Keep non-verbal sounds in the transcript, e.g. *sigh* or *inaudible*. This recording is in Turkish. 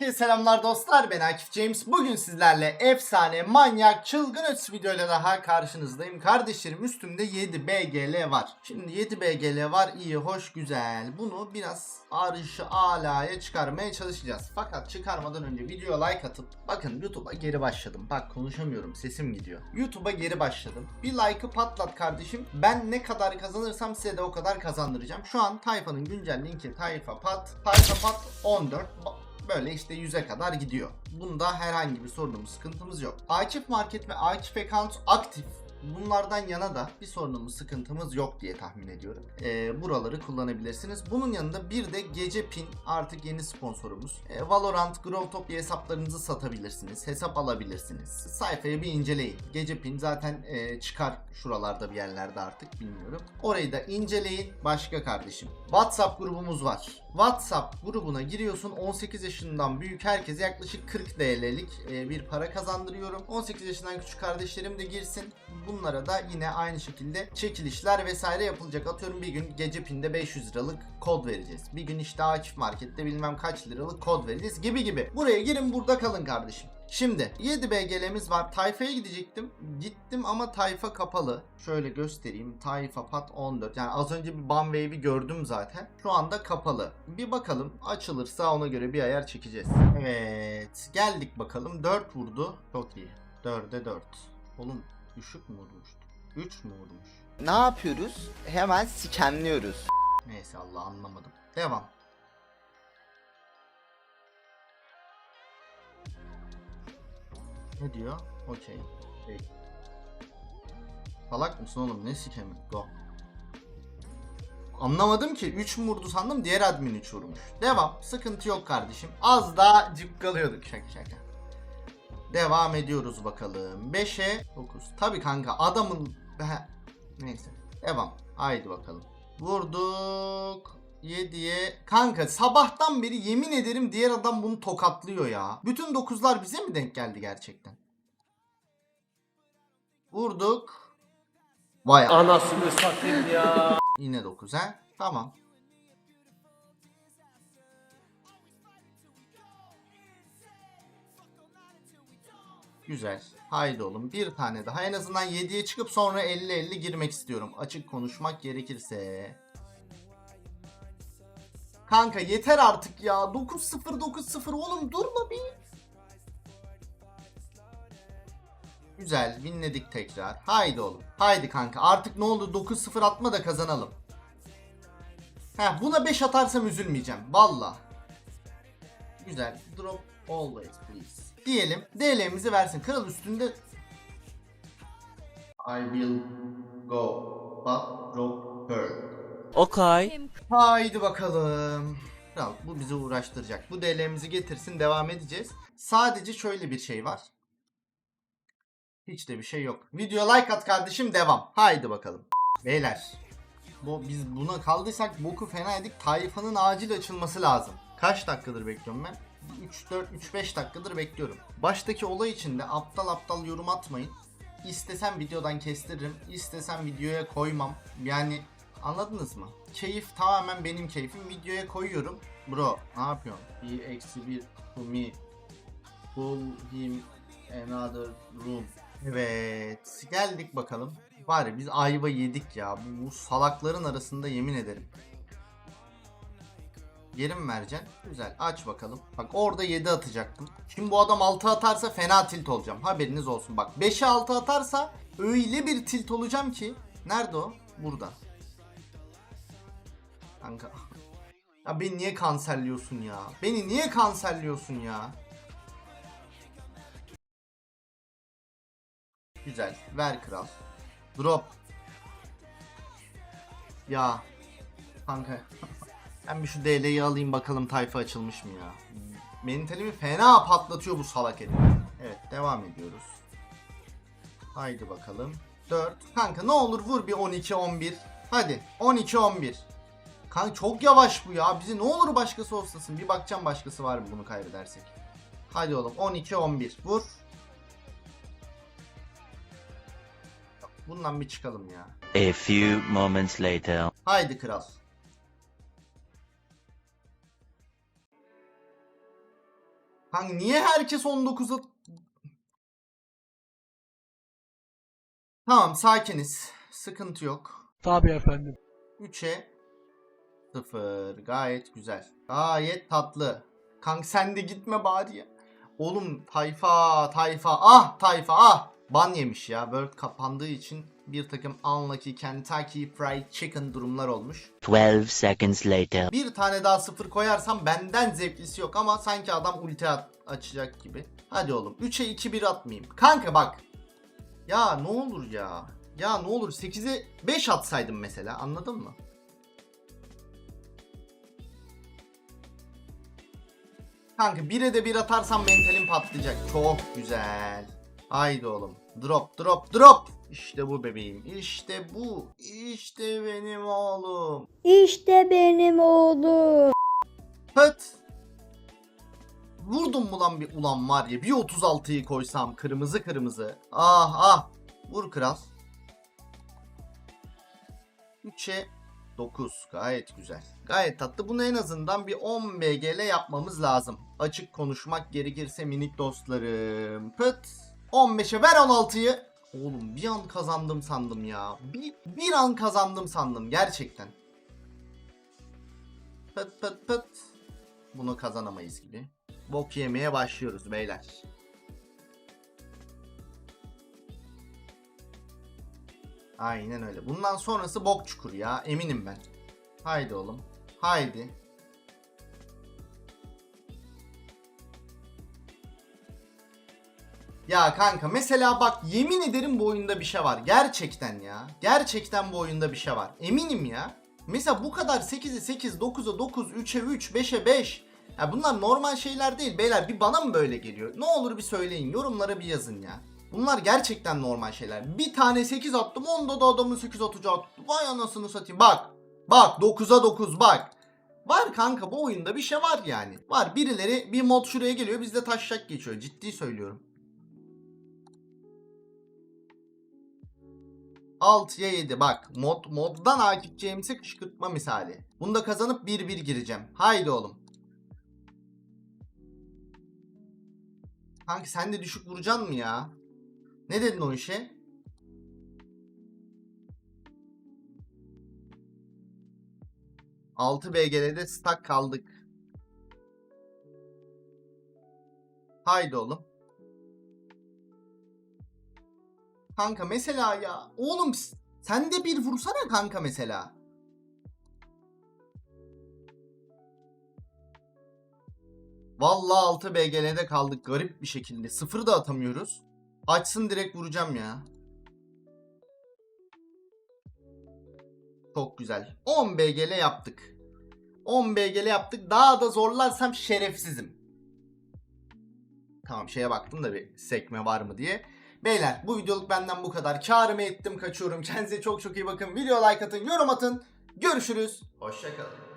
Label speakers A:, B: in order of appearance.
A: Herkese selamlar dostlar ben Akif James. Bugün sizlerle efsane, manyak, çılgın ötesi videoyla daha karşınızdayım. Kardeşlerim üstümde 7 BGL var. Şimdi 7 BGL var iyi, hoş, güzel. Bunu biraz arşı alaya çıkarmaya çalışacağız. Fakat çıkarmadan önce videoya like atıp bakın YouTube'a geri başladım. Bak konuşamıyorum sesim gidiyor. YouTube'a geri başladım. Bir like'ı patlat kardeşim. Ben ne kadar kazanırsam size de o kadar kazandıracağım. Şu an Tayfa'nın güncel linki Tayfa Pat. Tayfa Pat 14. Böyle işte 100'e kadar gidiyor. Bunda herhangi bir sorunumuz, sıkıntımız yok. Akif Market ve Akif Account aktif. Bunlardan yana da bir sorunumuz, sıkıntımız yok diye tahmin ediyorum. Ee, buraları kullanabilirsiniz. Bunun yanında bir de Gece Pin artık yeni sponsorumuz. Ee, Valorant, Growtopia hesaplarınızı satabilirsiniz. Hesap alabilirsiniz. Sayfayı bir inceleyin. Gece Pin zaten e, çıkar şuralarda bir yerlerde artık bilmiyorum. Orayı da inceleyin. Başka kardeşim. WhatsApp grubumuz var. WhatsApp grubuna giriyorsun. 18 yaşından büyük herkese yaklaşık 40 TL'lik e, bir para kazandırıyorum. 18 yaşından küçük kardeşlerim de girsin. Bunlara da yine aynı şekilde çekilişler vesaire yapılacak. Atıyorum bir gün gece pinde 500 liralık kod vereceğiz. Bir gün işte Akif Market'te bilmem kaç liralık kod vereceğiz gibi gibi. Buraya girin burada kalın kardeşim. Şimdi 7 BGL'miz var. Tayfa'ya gidecektim. Gittim ama Tayfa kapalı. Şöyle göstereyim. Tayfa Pat 14. Yani az önce bir Bam Wave'i gördüm zaten. Şu anda kapalı. Bir bakalım. Açılırsa ona göre bir ayar çekeceğiz. Evet. Geldik bakalım. 4 vurdu. Çok iyi. 4'e 4. Oğlum düşük mü vurmuştu? 3 mü vurmuş?
B: Ne yapıyoruz? Hemen sikenliyoruz.
A: Neyse Allah anlamadım. Devam. Ne diyor? Okey. Peki. Salak mısın oğlum? Ne sikemi? Go. Anlamadım ki. 3 mü vurdu sandım. Diğer admin 3 vurmuş. Devam. Sıkıntı yok kardeşim. Az daha cıpkalıyorduk şaka şaka. Devam ediyoruz bakalım. 5'e 9. Tabi kanka adamın... He, Neyse. Devam. Haydi bakalım. Vurduk. 7'ye. Kanka sabahtan beri yemin ederim diğer adam bunu tokatlıyor ya. Bütün 9'lar bize mi denk geldi gerçekten? Vurduk. Vay
C: Anasını satayım ya.
A: Yine 9 he. Tamam. Güzel. Haydi oğlum bir tane daha. En azından 7'ye çıkıp sonra 50-50 girmek istiyorum. Açık konuşmak gerekirse. Kanka yeter artık ya. 9-0 9-0 oğlum durma bir. Güzel. Winledik tekrar. Haydi oğlum. Haydi kanka. Artık ne oldu 9-0 atma da kazanalım. Heh, buna 5 atarsam üzülmeyeceğim. Valla. Güzel. Drop always please. Diyelim. DL'mizi versin. Kral üstünde I will go but drop her.
C: Okay.
A: Haydi bakalım. Kral bu bizi uğraştıracak. Bu DL'mizi getirsin devam edeceğiz. Sadece şöyle bir şey var. Hiç de bir şey yok. Video like at kardeşim devam. Haydi bakalım. Beyler. Bu, biz buna kaldıysak boku fena yedik. Tayfanın acil açılması lazım. Kaç dakikadır bekliyorum ben? 3 4 3 5 dakikadır bekliyorum. Baştaki olay için de aptal aptal yorum atmayın. İstesem videodan kestiririm. istesem videoya koymam. Yani anladınız mı? Keyif tamamen benim keyfim. Videoya koyuyorum. Bro ne yapıyorsun? Bir eksi bir to me. Pull him another room. Evet. Geldik bakalım. Bari biz ayva yedik ya. Bu, bu salakların arasında yemin ederim. Geri mi vereceksin? Güzel. Aç bakalım. Bak orada 7 atacaktım. Şimdi bu adam 6 atarsa fena tilt olacağım. Haberiniz olsun. Bak 5'e 6 atarsa öyle bir tilt olacağım ki. Nerede o? Burada. Kanka. *laughs* Ya beni niye kanserliyorsun ya? Beni niye kanserliyorsun ya? Güzel. Ver kral. Drop. Ya. Kanka. *laughs* Ben bir şu DL'yi alayım bakalım tayfa açılmış mı ya. Mentalimi fena patlatıyor bu salak herif. Evet devam ediyoruz. Haydi bakalım. 4. Kanka ne olur vur bir 12-11. Hadi 12-11. Kanka çok yavaş bu ya. Bizi ne olur başkası olsasın. Bir bakacağım başkası var mı bunu kaybedersek. Hadi oğlum 12-11. Vur. Bundan bir çıkalım ya.
D: A few moments later.
A: Haydi kral. Kanka niye herkes 19'a... Tamam sakiniz. Sıkıntı yok.
C: Tabii efendim.
A: 3'e 0. Gayet güzel. Gayet tatlı. Kanka sen de gitme bari ya. Oğlum tayfa tayfa ah tayfa ah. Ban yemiş ya. World kapandığı için bir takım unlucky Kentucky Fried Chicken durumlar olmuş.
D: 12 seconds later.
A: Bir tane daha sıfır koyarsam benden zevklisi yok ama sanki adam ulti açacak gibi. Hadi oğlum 3'e 2-1 atmayayım. Kanka bak. Ya ne olur ya. Ya ne olur 8'e 5 atsaydım mesela anladın mı? Kanka 1'e de 1 atarsam mentalim patlayacak. Çok güzel. Haydi oğlum. Drop drop drop. İşte bu bebeğim. İşte bu. İşte benim oğlum.
E: İşte benim oğlum.
A: Pıt. Vurdum mu lan bir ulan var ya bir 36'yı koysam kırmızı kırmızı. Ah ah. Vur kral. 3'e 9 gayet güzel. Gayet tatlı. Bunu en azından bir 10 BGL yapmamız lazım. Açık konuşmak gerekirse minik dostlarım. Pıt. 15'e ver 16'yı. Oğlum bir an kazandım sandım ya. Bir, bir an kazandım sandım gerçekten. Pıt pıt pıt. Bunu kazanamayız gibi. Bok yemeye başlıyoruz beyler. Aynen öyle. Bundan sonrası bok çukur ya. Eminim ben. Haydi oğlum. Haydi. Ya kanka mesela bak yemin ederim bu oyunda bir şey var. Gerçekten ya. Gerçekten bu oyunda bir şey var. Eminim ya. Mesela bu kadar 8'e 8, 9'a 9, 3'e 3, 5'e 5. Ya bunlar normal şeyler değil beyler. Bir bana mı böyle geliyor? Ne olur bir söyleyin. Yorumlara bir yazın ya. Bunlar gerçekten normal şeyler. Bir tane 8 attım. Onda da adamın 8 atacağı tuttu. Vay anasını satayım. Bak. Bak 9'a 9 bak. Var kanka bu oyunda bir şey var yani. Var birileri bir mod şuraya geliyor bizde taşacak geçiyor. Ciddi söylüyorum. 6'ya 7 bak mod moddan Akif James'e kışkırtma misali. Bunu da kazanıp 1-1 gireceğim. Haydi oğlum. Kanka sen de düşük vuracaksın mı ya? Ne dedin o işe? Altı BG'de stuck kaldık. Haydi oğlum. Kanka mesela ya. Oğlum sen de bir vursana kanka mesela. Vallahi 6 BGL'de kaldık garip bir şekilde. Sıfır da atamıyoruz. Açsın direkt vuracağım ya. Çok güzel. 10 BGL yaptık. 10 BGL yaptık. Daha da zorlarsam şerefsizim. Tamam şeye baktım da bir sekme var mı diye. Beyler bu videoluk benden bu kadar. Karımı ettim kaçıyorum. Kendinize çok çok iyi bakın. Video like atın, yorum atın. Görüşürüz. Hoşçakalın.